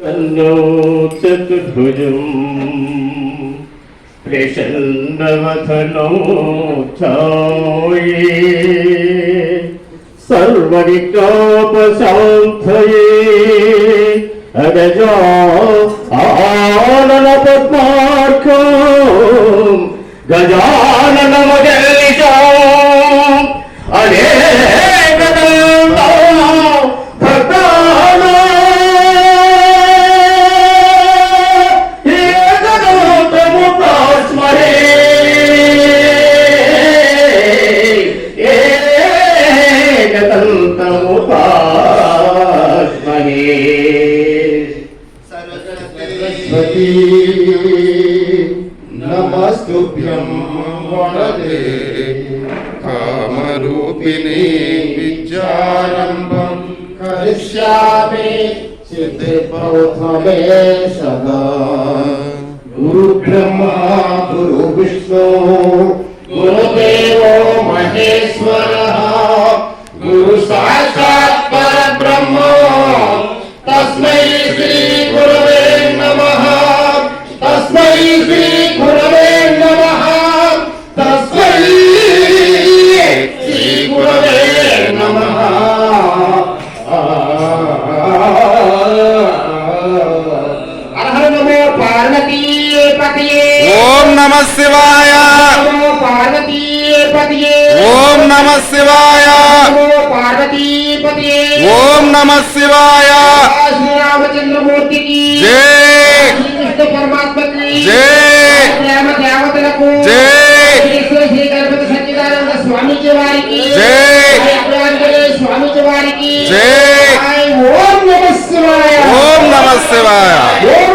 तन्नो चतुर्भुजम् प्रसन्नवथनो छाये सर्वविकापशान्तये अगजा आननपद्मार्कम् गजाननमगलिशाम् सरस्वती नमस्तुभ्यं वणदे कामरूपिणी विद्यारम्भं करिष्यामि सिद्धिप्रौथमे सदा गुरुब्रह्मा ओम नमः शिवाय। पार्वती ओम नमः शिवाय। पार्वती ओम नमः शिवाय। रामचंद्र मूर्ति की जय। कृष्ण परमात्मा की जय। जय श्री गणपति सच्चिदानंद स्वामी के की जय स्वामी के की जय ओम नमः शिवाय। ओम नमः शिवाय।